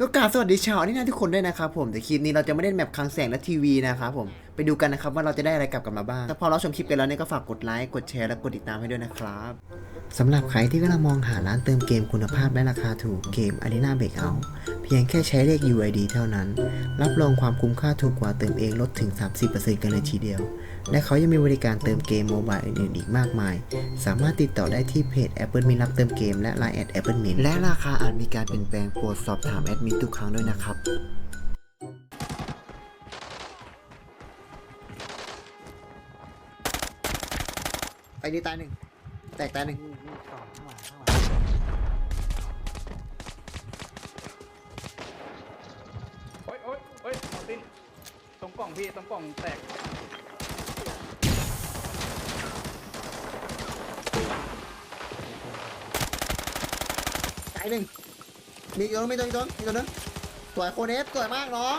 ก็กราบสวัสดีชาวนี่นะทุกคนด้วยนะครับผมแต่คลิปนี้เราจะไม่ได้แมปคลังแสงและทีวีนะครับผมไปดูกันนะครับว่าเราจะได้อะไรกลับกันมาบ้างแต่พอเราชมคลิปกันแล้วเนี่ยก็ฝากกดไลค์กดแชร์และกดติดตามให้ด้วยนะครับสำหรับใครที่กำลังมองหาร้านเติมเกมคุณภาพและราคาถูกเกม Arena Breakout เพียงแค่ใช้เลข UID เท่านั้น รับรองความคุ้มค่าถูกกว่าเติมเองลดถึง 30%กันเลยทีเดียว และเขายังมีบริการเติมเกมโมบายอื่นๆอีกมากมาย สามารถติดต่อได้ที่เพจ Apple Mint รับเติมเกมและ Line แอด Apple Mint และราคาอาจมีการเปลี่ยนแปลงโปรดสอบถามแอดมินทุกครั้งด้วยนะครับไปนี่ตายหนึ่ง แตกตายหนึ่งนี่นี่สองข้างหลังข้างหลังโอ๊ยโอ๊ยโอ๊ยเอาตินตรงกล่องพี่ ตรงกล่องแตก ตาย หนึ่งมีอีกตัวนึงมีตัวอีกตัวนึงมีตัวนึงสวยโคเนฟสวยมากเน้อง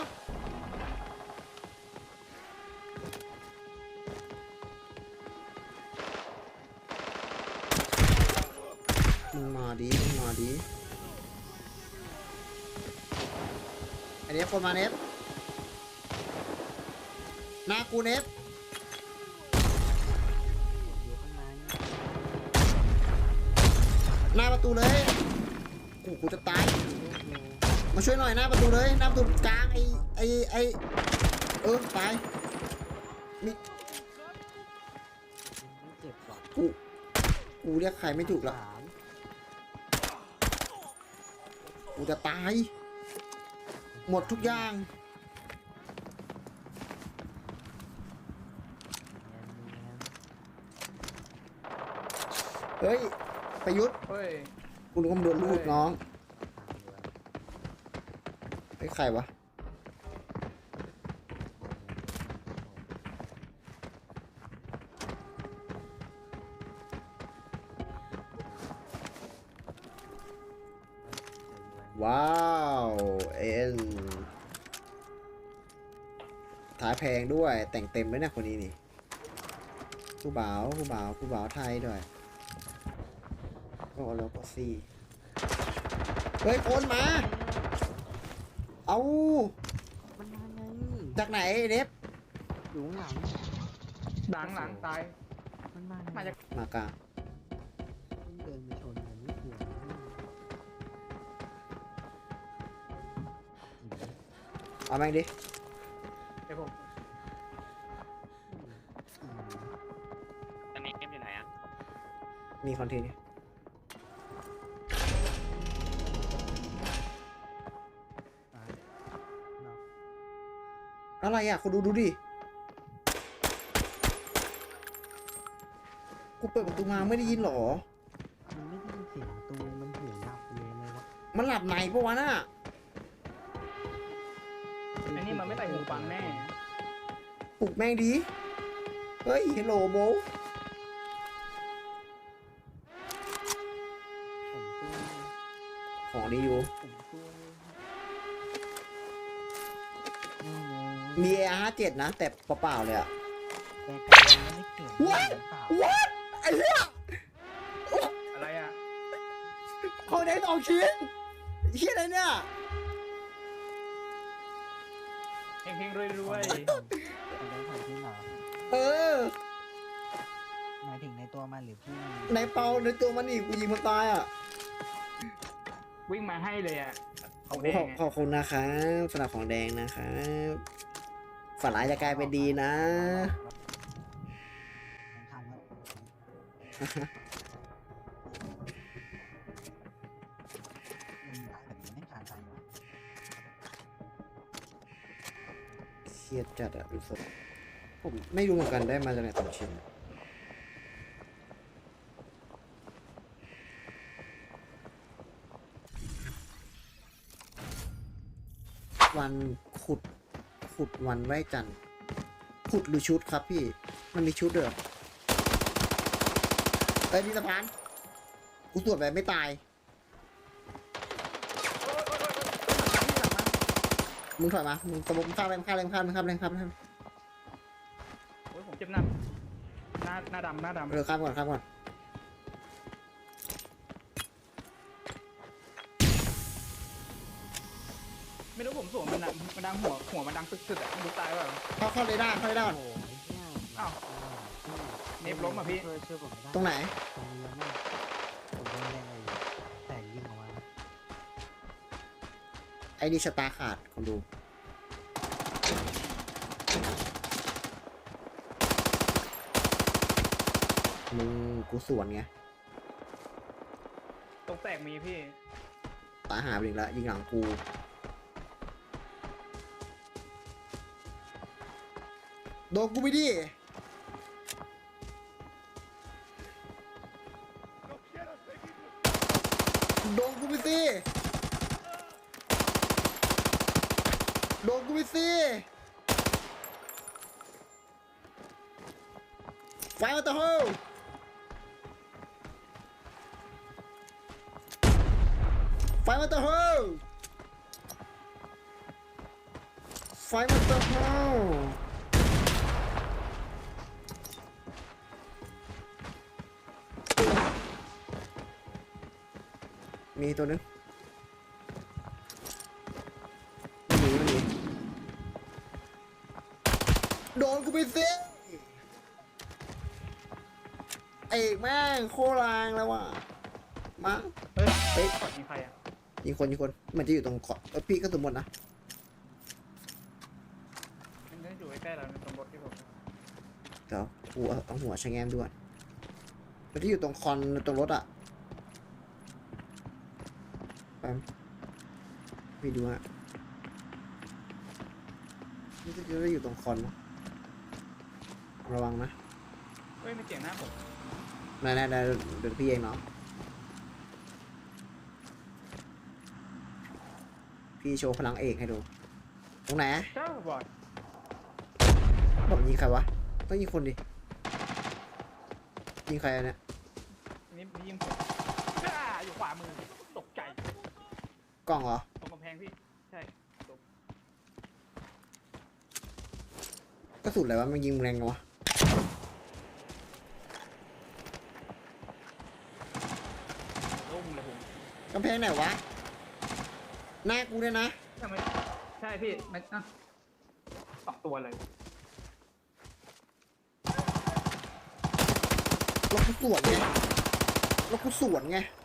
มึงมาดีมึงมาดีอันนี้คนมาเนฟหน้ากูเนฟอยู่ข้างในหน้าประตูเลย กูกูจะตาย มาช่วยหน่อยหน้าประตูเลยหน้าประตูกลางไอ้ไอ้ไอ้เออตายมีเจ็บหรอกกูกูเรียกใครไม่ถูกละสามกูจะตาย หมดทุกอย่าง เฮ้ยประยุทธ์เฮ้ย กูรู้ว่ามึงโดนลูกน้องไอ้ยใครวะว้าวเอ็นท้ายแพงด้วยแต่งเต็มเลยเนี่ยคนนี้นี่ผู้บ่าวผู้บ่าวผู้บ่าวไทยด้วย ก็แล้วก็ซี่เฮ้ยคนมา เอามันมาไงจากไหนเด็บอยู่ข้างหลังหลังหลังตายมันมาไงมาจากมากลางเพิ่งเดินไปชนมันไม่กลัวเอาแม่งดิเดี๋ยวผมอันนี้เกมอยู่ไหนอะมีคอนเทนต์ต อะไรอะคุณดูดูดิ กูเปิดประตูมาไม่ได้ยินเหรอ มันไม่ได้ยินเสียงตูมันเสียงดับเลยเลยวะมันหลับในปะวะน่ะอันนี้มันไม่ใส่หูฟังแน่ ปลุกแม่งดี เฮ้ยเฮลโลโบผมสู้ของดีอยู่ ผมสู้ไม่ เลยมี AR57 นะ แต่เปล่าๆเลยอะแต่การยังไม่เกิด What? หรือเปล่า What ไอ้เหี้ยอะไรอะเขาได้สองชิ้นเหี้ยอะไรเนี่ยเฮงเฮงรวยรวยเอาได้ของที่เหรอเออหมายถึงในตัวมันหรือพี่ในเปาในตัวมันอีกกูยิงมันตายอะวิ่งมาให้เลยอะขอบแดคุณงขอบคุณนะครับสำหรับของแดงนะครับ ฝันร้ายจะกลายเป็นดีนะ เครียดจัดอะรู้สึกผมไม่รู้เหมือนกันได้มาจากไหนสองชิ้นวันขุด ขุดวันไหวจันทร์ขุดหรือชุดครับพี่ มันมีชุดเด้อเอ้ยมีสะพานกูตรวจแบบไม่ตาย มึงถอยมา มึงสมมติมึงข้ามไปมึงข้ามเลยมึงข้ามมึงข้ามเลยมึงข้ามเลยมึงข้ามเลยโอ้ยผมเจ็บหนักหน้าหน้าดำหน้าดำเออข้ามก่อนข้ามก่อน ไม่รู้ผมสวมมันอะมันดังหัวหัวมันดังตึกๆอะไม่รู้ตายเปล่าเข้าเข้าเลยได้เข้าเลยได้ก่อนโอ้ยเนี่ยอ้าวพี่เนฟล้มอะพี่ช่วยช่วยผมไม่ได้ตรงไหนตรงนี้แล้วเนี่ยผมโดนแรงเลยแต่ยิงออกมาไอ้นี่ชะตาขาดคุณดูมึงกูสวนไงตรงแตกมีพี่ตายหาไปอีกแล้วยิงหลังกู โดนกูไปดิโดนกูไปสิโดนกูไปสิไฟมาตะโฮไฟมาตะโฮไฟมาตะโฮ มีตัวหนึงหนีหนีโดนกูไปสิเอกแม่งโคตรแรงแล้วว่ะ มาเฮ้ยเฮ้ยกดยิงใครอะยิงคนยิงคน มันจะอยู่ตรงขอบเออพี่ก็สมมตินะ มันจะอยู่ใกล้ๆเราในตรงรถที่ผมเดี๋ยวกูเอาเอาหัวชะแงมด้วย มันจะอยู่ตรงคอนตรงรถอะ แป๊บพี่ดูฮะมันจะจะอยู่ตรงคอนนะระวังนะเฮ้ยไม่เสียงหน้าผมนายนายนายเดี๋ยวพี่เองเนาะพี่โชว์พลังเอกให้ดู ตรงไหนเจ้าบอดบอกยิงใครวะ ต้องยิงคนดิ ยิงใครอะเนี่ยนี่นี่ยิงผมจ้าอยู่ขวามือตกใจ กล้องเหรอ ตรงกำแพงพี่ ใช่ตรงกระสุนอะไรวะมันยิงแรงจังวะโล่งเลยผมกำแพงไหนวะ หน้ากูเนี่ยนะทำไมใช่พี่มันอะสองตัวเลยแล้วกูสวนไงแล้วกูสวนไงตร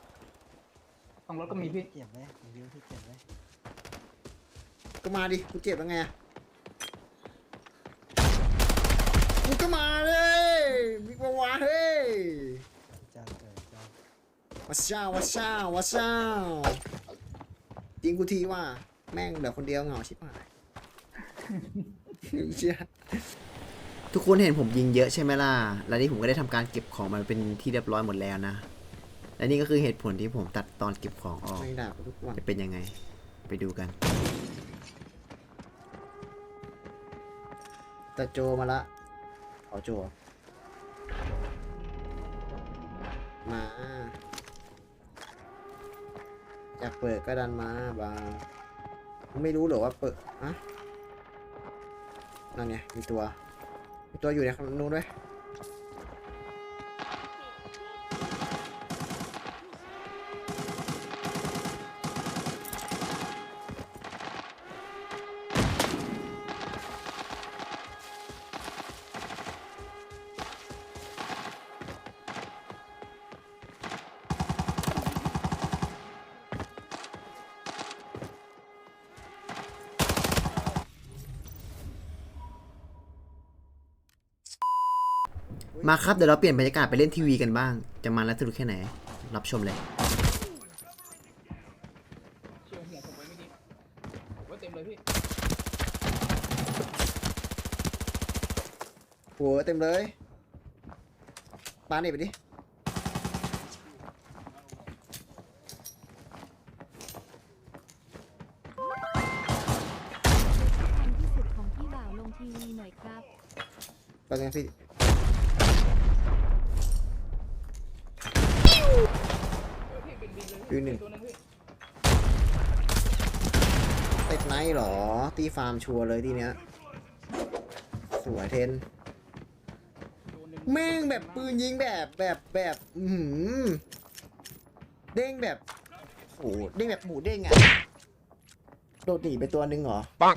งรถก็มีพี่เจ็บไหมผมยิงที่เจ็บไหมก็มาดิกูเจ็บแล้วไงกูก็มาเลยมิกวาวาเฮ้ยเจ้าเออเจ้าว้าช่าว้าช่าว้าช่าจริงกูทีว่า แม่งเหลือคนเดียวเหงาชิบหายเชี่ยทุกคนเห็นผมยิงเยอะใช่ไหมล่ะ แล้วนี่ผมก็ได้ทำการเก็บของมันเป็นที่เรียบร้อยหมดแล้วนะ และนี่ก็คือเหตุผลที่ผมตัดตอนเก็บของออก ไม่ด่าทุกวันจะเป็นยังไง ไปดูกัน แต่โจมาละขอโจ มา อยากเปิดก็ดันมาบาไม่รู้เหรอว่าเปิดฮะนั่นไงมีตัว มีตัวอยู่ในข้างนู้นด้วย มาครับ เดี๋ยวเราเปลี่ยนบรรยากาศไปเล่นทีวีกันบ้าง จะมันและสนุกแค่ไหน รับชมเลยเชียวหัวผมไว้เมื่อกี้ผมว่าเต็มเลยพี่หัวเต็มเลยปาเนี่ยไปดิทันที่สุดของพี่บ่าวลงทีวีหน่อยครับไปเลยพี่ิวหนึ่งตัวนึงพี่ติดไนท์เหรอ ตีฟาร์มชัวร์เลยทีเนี้ย สวยเทน ตัวนึงแม่งแบบปืนยิงแบบแบบแบบอือหือเด้งแบบโอ้โหเด้งแบบหมูเด้งอะโดดหนีไปตัวหนึ่งเหรอปัง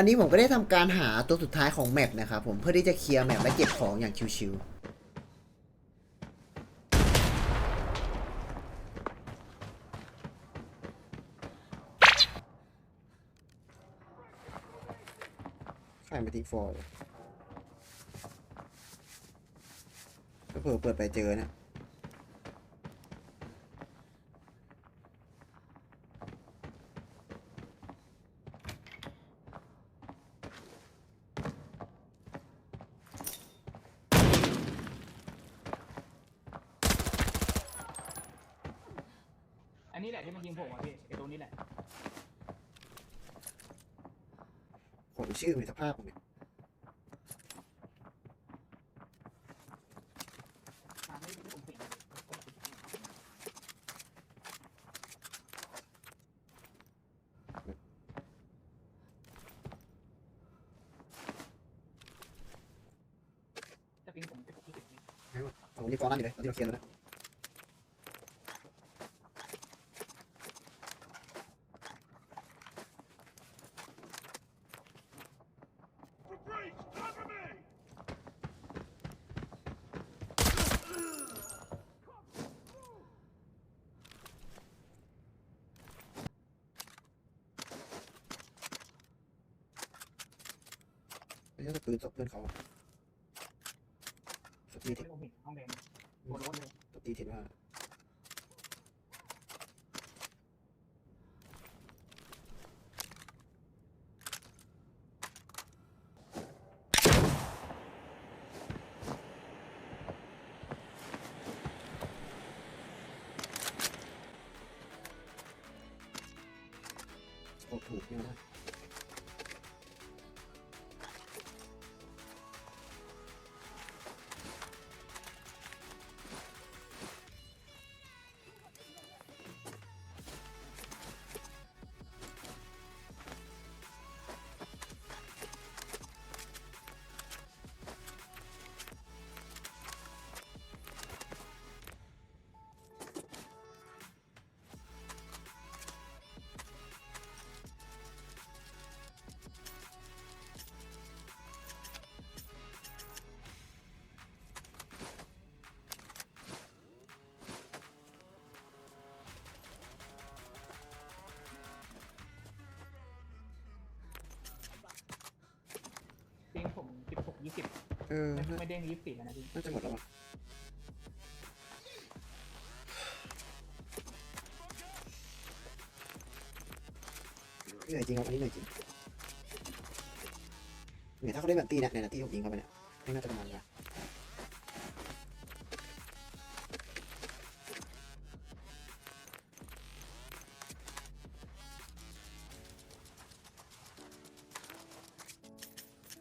อันนี้ผมก็ได้ทำการหาตัวสุดท้ายของแมปนะครับผมเพื่อที่จะเคลียร์แมปและเก็บของอย่างชิวๆใครมาทิ้งฟอร์เลยก็เผื่อเปิดไปเจอเนะ อันนี้แหละที่มันยิงผมอะพี่ไอ้ตัวนี้แหละ ผม ชื่อมีสภาพผมเนี่ยตามไม่ได้ผมเห็นจะปิงผมจะปิงผมผมนี่ฟอร์นั่นอยู่เลยตอนที่เราเคลียร์แล้วนะ ไม่ใช่ปืนศพเพื่อนเขาอะสตี ที่ เท ผมเห็นห้องแดงโดนรถเลย สตีเทว่า โอ้ เออ ไม่น่าไม่เด้งยี่สิบสี่แล้วนะพี่น่าจะหมดแล้วมั้งเหนื่อยจริงครับอันนี้เหนื่อยจริงเนี่ยถ้าเขาได้แบบตีเนี่ยเนี่ยนะตีผมยิงเข้าไปเนี่ยไม่น่าจะประมาณนี้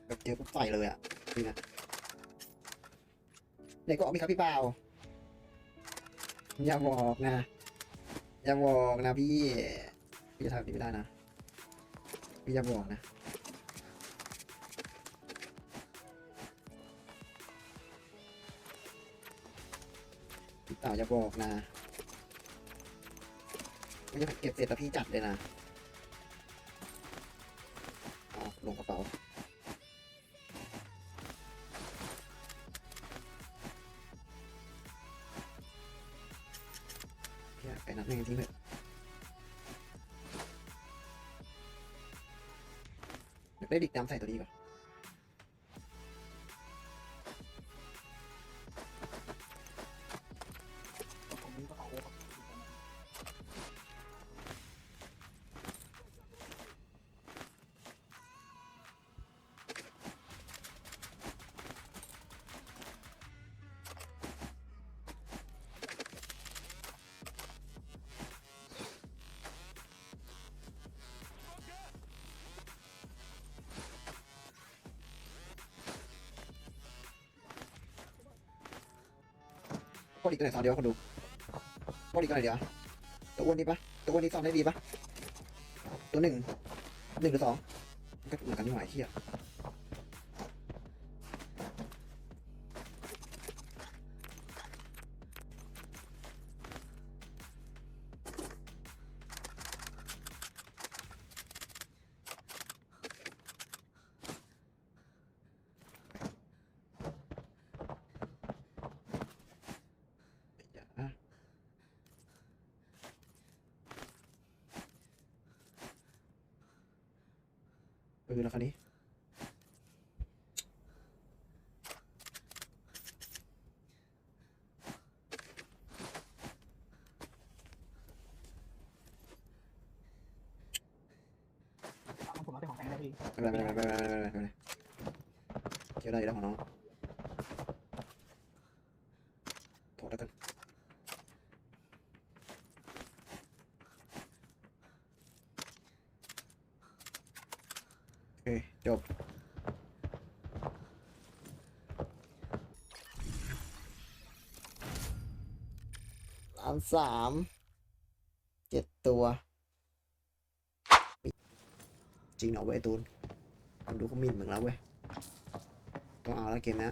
แบบเจอปุ๊บต่อยเลยอะนี่นะ ไหนก็ออกมีครับพี่เปล่าอย่าบอกนะ อย่าบอกนะพี่ พี่จะทำแบบนี้ไม่ได้นะ พี่อย่าบอกนะพี่เต่าอย่าบอกนะไม่จะเก็บเสร็จแล้วพี่จัดเลยนะ อยากได้ดิ นี้ก่อดีตัวไหนสอนเดียวคนดูพอดีตัวไหนเดียวอะตัวอ้วนนี้ปะตัวอ้วนนี้ซ้อนได้ดีปะตัวหนึ่งหนึ่งหรือสองก็เหมือนกันนี่หว่าไอ้เหี้ยอย่ องถอดแล้วกันโอเคจบล้านสาม เจ็ดตัว จริงเหรอเว้ยตูนทำดูเขาหมินเหมือนแล้วเว้ยต้องเอาแล้วเกมนี้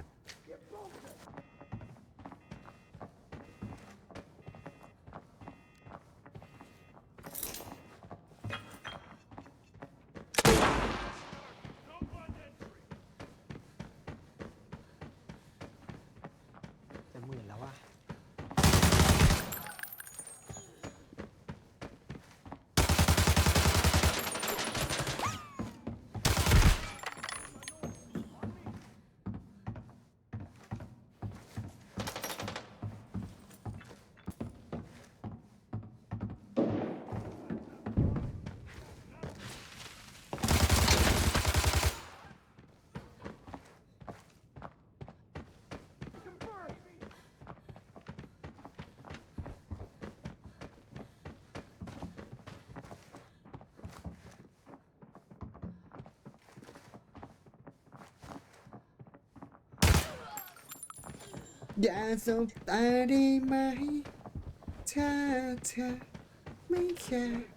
อย่าสบตาได้ไหมถ้าเธอไม่แคร์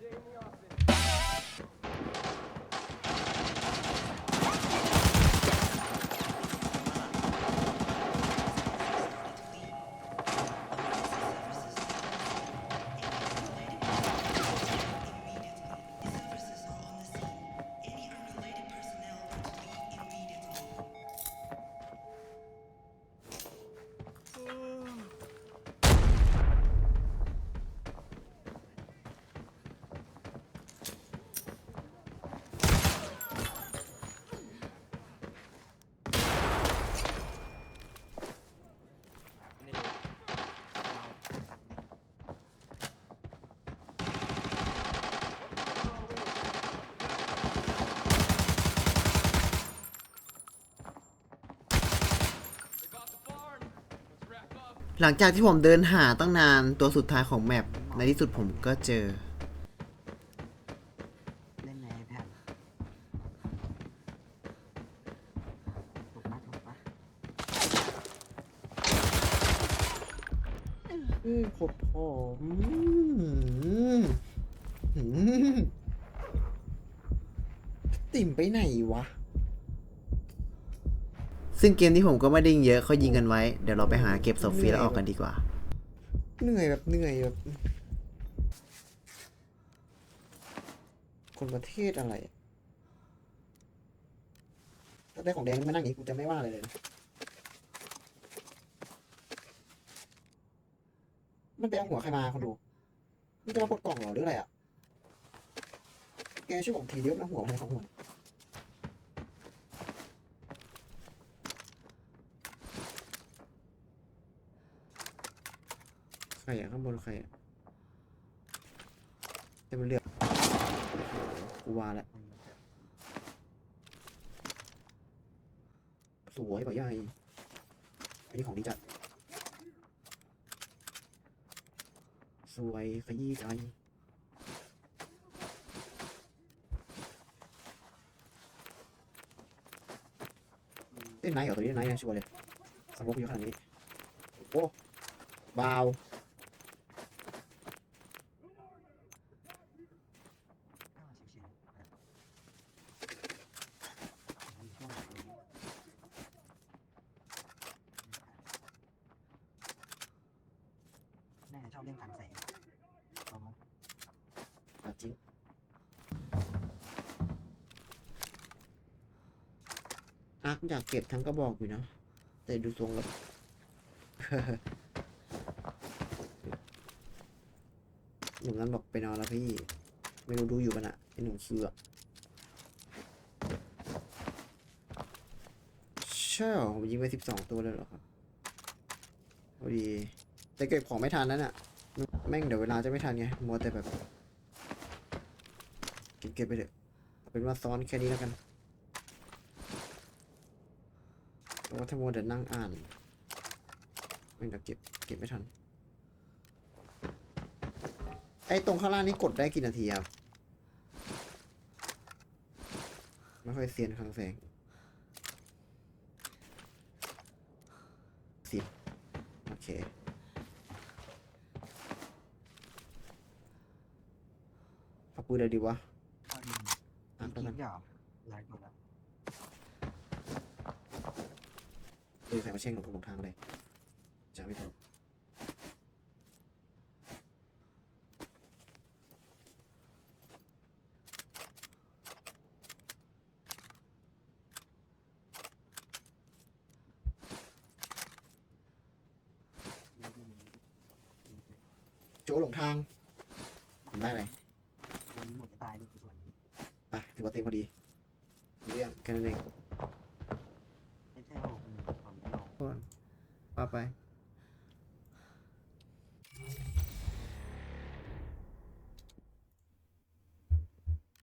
หลังจากที่ผมเดินหาตั้งนานตัวสุดท้ายของแมปในที่สุดผมก็เจอเล่นใน iPad ถูกปะถูกปะอืมผมผมอืมติ่มไปไหนวะ ซึ่งเกมที่ผมก็ไม่ได้ยิงเยอะเขายิงกันไว้ เดี๋ยวเราไปหาเก็บศพฟรีแล้วออกกันดีกว่า เหนื่อยแบบเหนื่อยแบบคนประเทศอะไรถ้าได้ของแดงมานั่งอย่างนี้กูจะไม่ว่าอะไรเลยนะมันไปเอาหัวใครมาคนดู มันจะมากดกล่องเหรอหรืออะไรอะ แกช่วยผมทีเดียวนะหัวมันอะไรของหัว รอะข้างบนใครอะจะมันเลือกกูว่าแล้วสวยป่ะยายอันนี้ของดีจัด สวยขยี้ใจเล่นไนท์เหรอตัวนี้เล่นไนท์นะชัวร์เลยสมมติเยอะขนาดนี้ โอ้วาว อ้าวชิวๆมีช่วงไหนแน่ชอบเล่นกลางแสงลอง อะจริง อยากเก็บทั้งกระบอกอยู่นะแต่ดูทรงแล้วหนุ่มนั้นบอกไปนอนแล้วพี่ ไม่รู้ดูอยู่กันะไอหนุ่มเสือกใช่เหรอผมยิงไปสิบสองตัวเลยเหรอครับพอดี แต่เก็บของไม่ทันนั่นอะแม่งเดี๋ยวเวลาจะไม่ทันไง มัวแต่แบบ เก็บเก็บไปเถอะเอาเป็นว่าซ้อนแค่นี้แล้วกัน เพราะว่าถ้ามัวแต่นั่งอ่านแม่งเดี๋ยวเก็บเก็บไม่ทัน ไอ้ตรงข้างล่างนี้กดได้กี่นาทีครับ ไม่ค่อยเซียนคลังแสงสิบโอเคเอาปืนเลยดีวะเข้าดินอะอีกแล้วกันเดี๋ยวไลฟ์หมดแล้ว ใส่มาเช็งหลงทุกหลงทางเลยจะไม่ถูก